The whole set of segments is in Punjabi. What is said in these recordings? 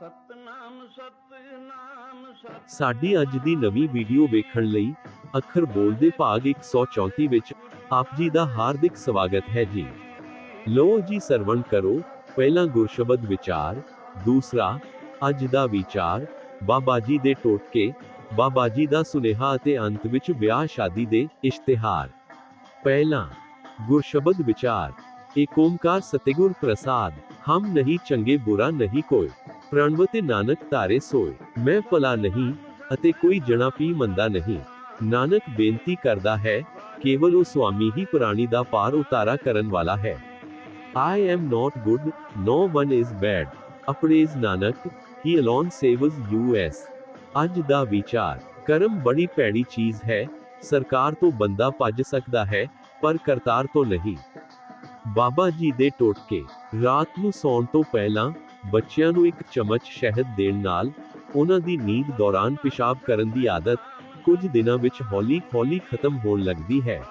ਸਤਨਾਮ ਸਾਡੀ ਅੱਜ ਦੀ ਨਵੀਂ ਵੀਡੀਓ ਵੇਖਣ ਲਈ ਅੱਖਰ ਬੋਲਦੇ ਭਾਗ 134 ਵਿੱਚ ਆਪ ਜੀ ਦਾ ਹਾਰਦਿਕ ਸਵਾਗਤ ਹੈ ਜੀ। ਲੋ ਜੀ ਸਰਵਣ ਕਰੋ, ਪਹਿਲਾ ਗੁਰਸ਼ਬਦ ਵਿਚਾਰ, ਦੂਸਰਾ, ਅੱਜ ਦਾ ਵਿਚਾਰ, ਬਾਬਾ ਜੀ ਦੇ ਟੋਟਕੇ, ਬਾਬਾ ਜੀ ਦਾ ਸੁਨੇਹਾ ਅਤੇ ਅੰਤ ਵਿੱਚ ਵਿਆਹ ਸ਼ਾਦੀ ਦੇ ਇਸ਼ਤਿਹਾਰ। ਪਹਿਲਾ, ਗੁਰਸ਼ਬਦ ਵਿਚਾਰ, ਏਕ ਓਮਕਾਰ ਸਤਿਗੁਰ ਪ੍ਰਸਾਦ, ਹਮ ਨਹੀਂ ਚੰਗੇ ਬੁਰਾ ਨਹੀਂ ਕੋਈ। ਪ੍ਰਣਵ ਨਾਨਕ ਧਾਰੇ ਸੋਏ। ਮੈਂ ਭਲਾ ਨਹੀਂ ਅਤੇ ਕੋਈ ਜਣਾ ਪੀ ਮੰਦਾ ਨਹੀਂ। ਨਾਨਕ ਬੇਨਤੀ ਕਰਦਾ ਹੈ ਕੇਵਲ ਉਹ ਸੁਆਮੀ ਹੀ ਪ੍ਰਾਣੀ ਦਾ ਪਾਰ ਉਤਾਰਾ ਕਰਨ ਵਾਲਾ ਹੈ। I am not good, no one is bad. ਅਪਰੇਜ਼ Nanak he alone saves us. ਅੱਜ ਦਾ ਵਿਚਾਰ ਕਰਮ ਬੜੀ ਭੈੜੀ ਚੀਜ਼ ਹੈ। ਸਰਕਾਰ ਤੋਂ ਬੰਦਾ ਭੱਜ ਸਕਦਾ ਹੈ ਪਰ ਕਰਤਾਰ ਤੋਂ ਨਹੀਂ। ਬਾਬਾ ਜੀ ਦੇ ਟੋਟਕੇ ਰਾਤ ਨੂੰ ਸੌਣ ਤੋਂ ਪਹਿਲਾਂ ਬੱਚਿਆਂ ਨੂੰ ਇੱਕ ਚਮਚ ਸ਼ਹਿਦ ਦੇਣ ਨਾਲ ਉਹਨਾਂ ਦੀ ਨੀਂਦ ਦੌਰਾਨ ਪਿਸ਼ਾਬ ਕਰਨ ਦੀ ਆਦਤ ਕੁਝ ਦਿਨਾਂ ਵਿੱਚ ਹੌਲੀ-ਹੌਲੀ ਖਤਮ ਹੋਣ ਲੱਗਦੀ ਹੈ।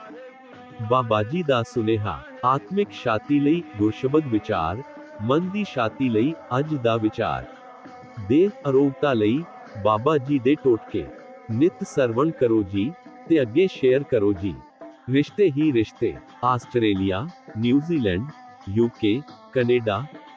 ਬਾਬਾ ਜੀ ਦਾ ਸੁਨੇਹਾ, ਆਤਮਿਕ ਸ਼ਾਤੀ ਲਈ ਗੁਰਸ਼ਬਦ ਵਿਚਾਰ, ਮਨ ਦੀ ਸ਼ਾਤੀ ਲਈ ਅੱਜ ਦਾ ਵਿਚਾਰ। ਦੇਹ ਅਰੋਗਤਾ ਲਈ ਬਾਬਾ ਜੀ ਦੇ ਟੋਟਕੇ। ਨਿਤ ਸਰਵਣ ਕਰੋ ਜੀ ਤੇ ਅੱਗੇ ਸ਼ੇਅਰ ਕਰੋ ਜੀ। ਰਿਸ਼ਤੇ ਹੀ ਰਿਸ਼ਤੇ। Australia, New Zealand UK Canada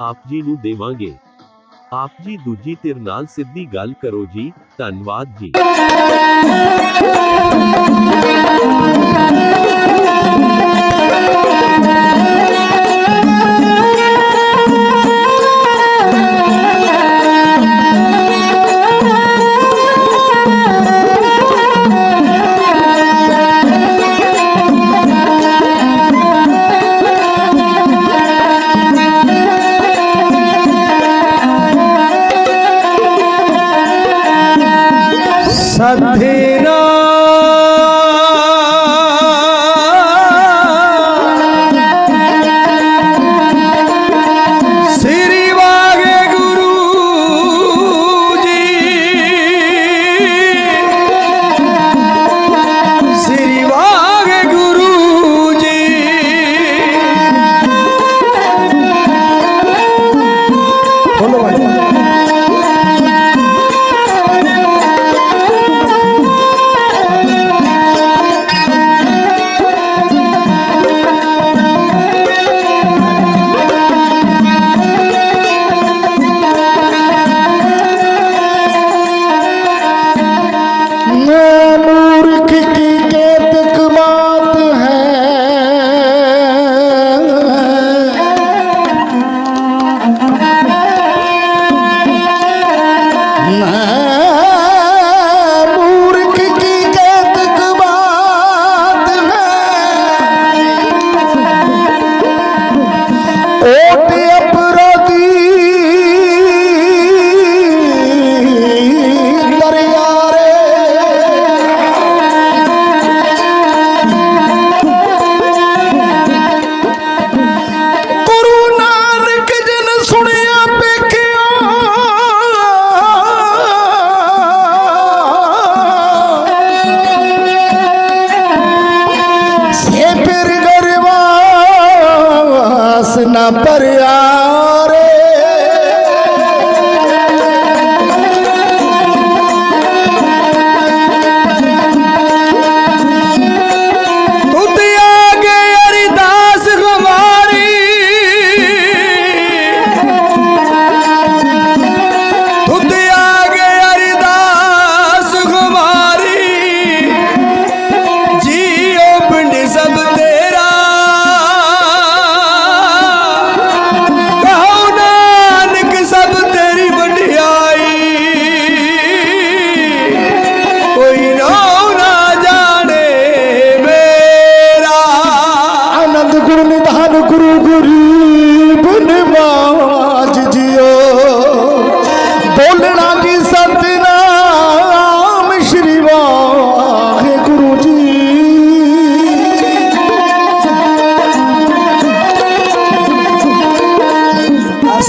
ਆਪ ਜੀ ਨੂੰ ਦੇਵਾਂਗੇ। ਆਪ ਜੀ ਦੂਜੀ ਧਿਰ ਨਾਲ ਸਿੱਧੀ ਗੱਲ ਕਰੋ ਜੀ। ਧੰਨਵਾਦ ਜੀ।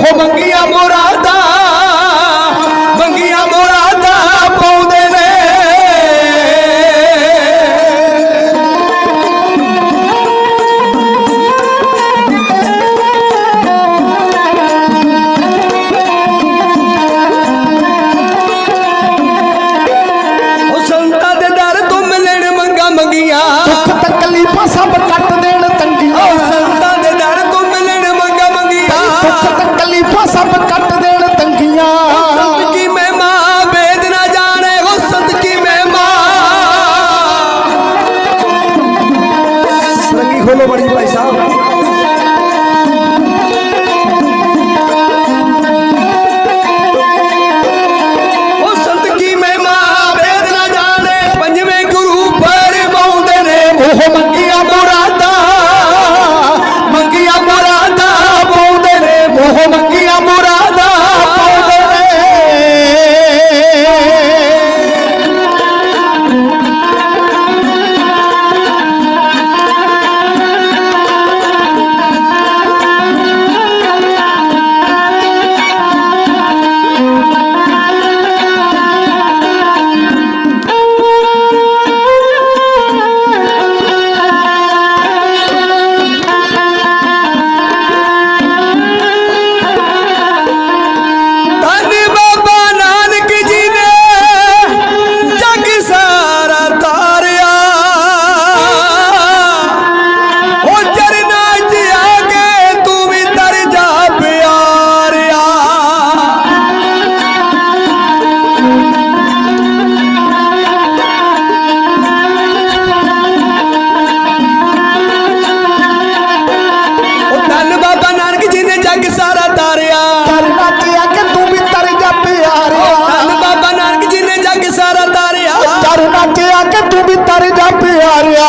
호강기 ਪਿਆਰਿਆ